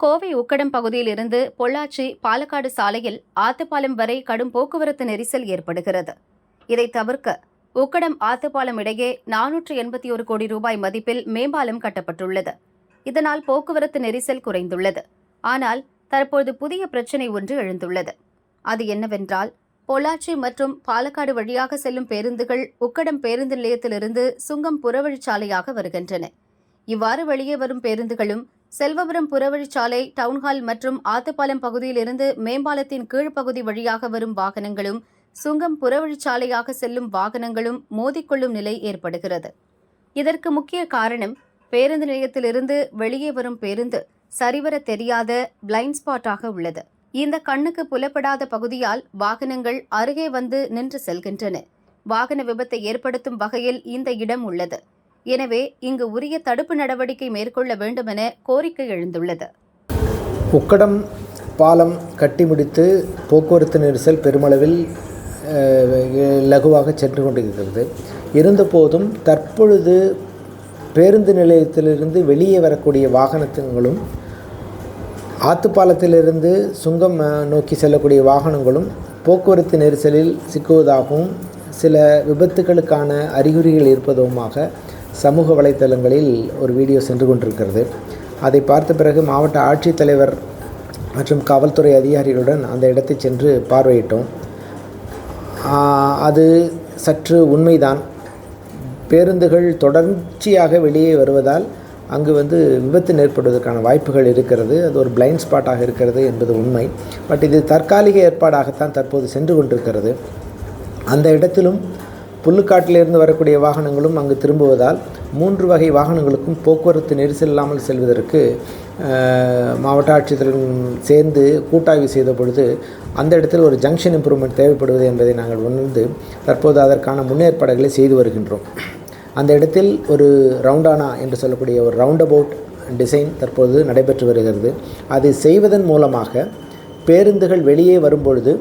கோவை உக்கடம் பகுதியில் இருந்து பொள்ளாச்சி பாலக்காடு சாலையில் ஆத்துப்பாலம் வரை கடும் போக்குவரத்து நெரிசல் ஏற்படுகிறது. இதை தவிர்க்க உக்கடம் ஆத்துப்பாலம் இடையே நானூற்று எண்பத்தி ஒரு கோடி ரூபாய் மதிப்பில் மேம்பாலம் கட்டப்பட்டுள்ளது. இதனால் போக்குவரத்து நெரிசல் குறைந்துள்ளது. ஆனால் தற்போது புதிய பிரச்சினை ஒன்று எழுந்துள்ளது. அது என்னவென்றால் பொள்ளாச்சி மற்றும் பாலக்காடு வழியாக செல்லும் பேருந்துகள் உக்கடம் பேருந்து நிலையத்திலிருந்து சுங்கம் புறவழிச்சாலையாக வருகின்றன. இவ்வாறு வெளியே வரும் பேருந்துகளும் செல்வபுரம் புறவழிச்சாலை டவுன்ஹால் மற்றும் ஆத்துப்பாலம் பகுதியிலிருந்து மேம்பாலத்தின் கீழ்ப்பகுதி வழியாக வரும் வாகனங்களும் சுங்கம் புறவழிச்சாலையாக செல்லும் வாகனங்களும் மோதிக்கொள்ளும் நிலை ஏற்படுகிறது. இதற்கு முக்கிய காரணம் பேருந்து நிலையத்திலிருந்து வெளியே வரும் பேருந்து சரிவர தெரியாத பிளைண்ட் ஸ்பாட்டாக உள்ளது. இந்த கண்ணுக்கு புலப்படாத பகுதியால் வாகனங்கள் அருகே வந்து நின்று செல்கின்றன. வாகன விபத்தை ஏற்படுத்தும் வகையில் இந்த இடம் உள்ளது. எனவே இங்கு உரிய தடுப்பு நடவடிக்கை மேற்கொள்ள வேண்டுமென கோரிக்கை எழுந்துள்ளது. உக்கடம் பாலம் கட்டி முடித்து போக்குவரத்து நெரிசல் பெருமளவில் லகுவாக சென்று கொண்டிருக்கிறது. இருந்தபோதும் தற்பொழுது பேருந்து நிலையத்திலிருந்து வெளியே வரக்கூடிய வாகனங்களும் ஆத்துப்பாலத்திலிருந்து சுங்கம் நோக்கி செல்லக்கூடிய வாகனங்களும் போக்குவரத்து நெரிசலில் சிக்குவதாகவும் சில விபத்துகளுக்கான அறிகுறிகள் இருப்பதுமாக சமூக வலைத்தளங்களில் ஒரு வீடியோ சென்று கொண்டிருக்கிறது. அதை பார்த்த பிறகு மாவட்ட ஆட்சித்தலைவர் மற்றும் காவல்துறை அதிகாரிகளுடன் அந்த இடத்தை சென்று பார்வையிட்டோம். அது சற்று உண்மைதான். பேருந்துகள் தொடர்ச்சியாக வெளியே வருவதால் அங்கு வந்து விபத்து ஏற்படுவதற்கான வாய்ப்புகள் இருக்கிறது. அது ஒரு பிளைண்ட் ஸ்பாட்டாக இருக்கிறது என்பது உண்மை. பட் இது தற்காலிக ஏற்பாடாகத்தான் தற்போது சென்று கொண்டிருக்கிறது. அந்த இடத்திலும் புல்லுக்காட்டிலிருந்து வரக்கூடிய வாகனங்களும் அங்கு திரும்புவதால் மூன்று வகை வாகனங்களுக்கும் போக்குவரத்து நெரிசல் இல்லாமல் செல்வதற்கு மாவட்ட ஆட்சியர்களுடன் சேர்ந்து கூட்டாய்வு செய்த பொழுது அந்த இடத்தில் ஒரு ஜங்ஷன் இம்ப்ரூவ்மெண்ட் தேவைப்படுவது என்பதை நாங்கள் உணர்ந்து தற்போது அதற்கான முன்னேற்பாடுகளை செய்து வருகின்றோம். அந்த இடத்தில் ஒரு ரவுண்டானா என்று சொல்லக்கூடிய ஒரு ரவுண்ட் அபவுட் டிசைன் தற்போது நடைபெற்று வருகிறது. அதை செய்வதன் மூலமாக பேருந்துகள் வெளியே வரும்பொழுது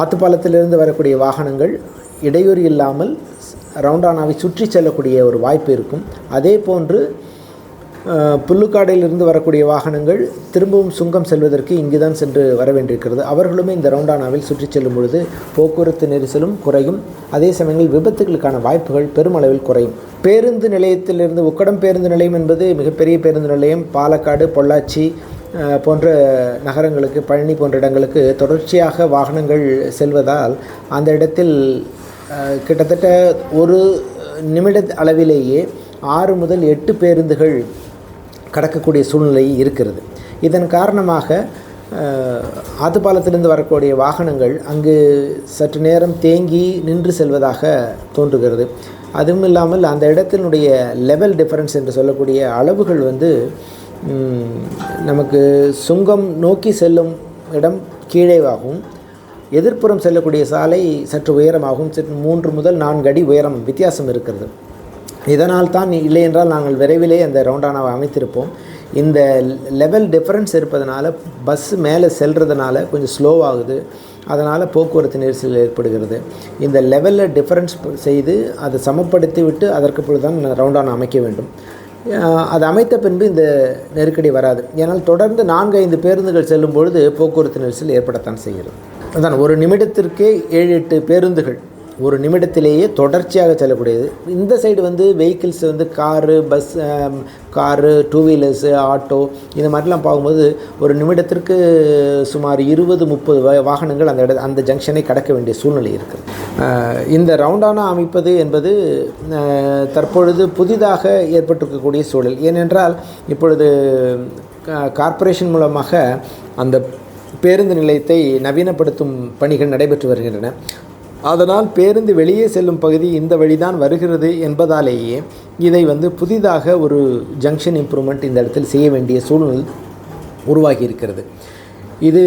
ஆத்துப்பாலத்திலிருந்து வரக்கூடிய வாகனங்கள் இடையூறு இல்லாமல் ரவுண்டானாவை சுற்றி செல்லக்கூடிய ஒரு வாய்ப்பு இருக்கும். அதே போன்று புல்லுக்காடையிலிருந்து வரக்கூடிய வாகனங்கள் திரும்பவும் சுங்கம் செல்வதற்கு இங்கு தான் சென்று வர வேண்டியிருக்கிறது. அவர்களுமே இந்த ரவுண்டானாவில் சுற்றி செல்லும் பொழுது போக்குவரத்து நெரிசலும் குறையும். அதே சமயங்களில் விபத்துகளுக்கான வாய்ப்புகள் பெருமளவில் குறையும். பேருந்து நிலையத்திலிருந்து உக்கடம் பேருந்து நிலையம் என்பது மிகப்பெரிய பேருந்து நிலையம். பாலக்காடு பொள்ளாச்சி போன்ற நகரங்களுக்கு பழனி போன்ற இடங்களுக்கு தொடர்ச்சியாக வாகனங்கள் செல்வதால் அந்த இடத்தில் கிட்டத்தட்ட ஒரு நிமிட அளவிலேயே ஆறு முதல் எட்டு பேருந்துகள் கடக்கக்கூடிய சூழ்நிலை இருக்கிறது. இதன் காரணமாக ஆத்துப்பாலத்திலிருந்து வரக்கூடிய வாகனங்கள் அங்கு சற்று நேரம் தேங்கி நின்று செல்வதாக தோன்றுகிறது. அதுவும் இல்லாமல் அந்த இடத்தினுடைய லெவல் டிஃபரன்ஸ் என்று சொல்லக்கூடிய அளவுகள் வந்து நமக்கு சுங்கம் நோக்கி செல்லும் இடம் கீழேவாகவும் எதிர்ப்புறம் செல்லக்கூடிய சாலை சற்று உயரமாகவும் சற்று மூன்று முதல் நான்கு அடி உயரம் வித்தியாசம் இருக்கிறது. இதனால் தான் இல்லை என்றால் நாங்கள் விரைவிலே அந்த ரவுண்டானாவை அமைத்திருப்போம். இந்த லெவல் டிஃப்ரென்ஸ் இருப்பதனால பஸ் மேலே செல்றதுனால கொஞ்சம் ஸ்லோவாகுது அதனால் போக்குவரத்து நெரிசல் ஏற்படுகிறது. இந்த லெவலில் டிஃப்ரென்ஸ் செய்து அதை சமப்படுத்தி விட்டு அதற்கு பிறகு தான் ரவுண்டானா அமைக்க வேண்டும். அது அமைத்த பின்பு இந்த நெருக்கடி வராது. ஏனால் தொடர்ந்து நான்கு ஐந்து பேருந்துகள் செல்லும் பொழுது போக்குவரத்து நெரிசல் ஏற்படத்தான் செய்கிறது. அதான் ஒரு நிமிடத்திற்கே ஏழு எட்டு பேருந்துகள் ஒரு நிமிடத்திலேயே தொடர்ச்சியாக செல்லக்கூடியது. இந்த சைடு வந்து வெஹிக்கிள்ஸ் வந்து car bus car two wheelers auto இந்த மாதிரிலாம் பார்க்கும்போது ஒரு நிமிடத்திற்கு சுமார் இருபது முப்பது வாகனங்கள் அந்த இட அந்த ஜங்ஷனை கடக்க வேண்டிய சூழ்நிலை இருக்குது. இந்த ரவுண்டானா அமைப்பது என்பது தற்பொழுது புதிதாக ஏற்பட்டிருக்கக்கூடிய சூழல். ஏனென்றால் இப்பொழுது கார்ப்பரேஷன் மூலமாக அந்த பேருந்து நிலையத்தை நவீனப்படுத்தும் பணிகள் நடைபெற்று வருகின்றன. அதனால் பேருந்து வெளியே செல்லும் பகுதி இந்த வழிதான் வருகிறது என்பதாலேயே இதை வந்து புதிதாக ஒரு ஜங்ஷன் இம்ப்ரூவ்மெண்ட் இந்த இடத்தில் செய்ய வேண்டிய சூழ்நிலை உருவாகி இருக்கிறது இது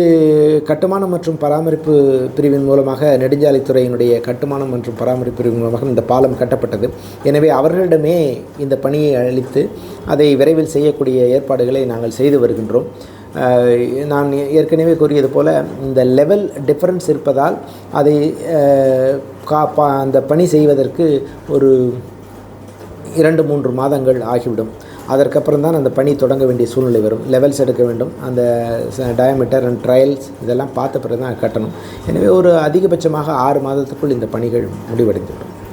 கட்டுமானம் மற்றும் பராமரிப்பு பிரிவின் மூலமாக நெடுஞ்சாலைத்துறையினுடைய கட்டுமானம் மற்றும் பராமரிப்பு பிரிவின் மூலமாக இந்த பாலம் கட்டப்பட்டது. எனவே அவர்களிடமே இந்த பணியை அளித்து அதை விரைவில் செய்யக்கூடிய ஏற்பாடுகளை நாங்கள் செய்து வருகின்றோம். நான் ஏற்கனவே கூறியது போல் இந்த லெவல் டிஃப்ரென்ஸ் இருப்பதால் அதை கா பா- அந்த பணி செய்வதற்கு ஒரு இரண்டு மூன்று மாதங்கள் ஆகிவிடும். அதற்கப்புறம் தான் அந்த பணி தொடங்க வேண்டிய சூழ்நிலை வரும். லெவல்ஸ் எடுக்க வேண்டும். அந்த டயமீட்டர் அண்ட் ட்ரையல்ஸ் இதெல்லாம் பார்த்த பிறகு தான் கட்டணும். எனவே ஒரு அதிகபட்சமாக ஆறு மாதத்துக்குள் இந்த பணிகள் முடிவடைந்துவிடும்.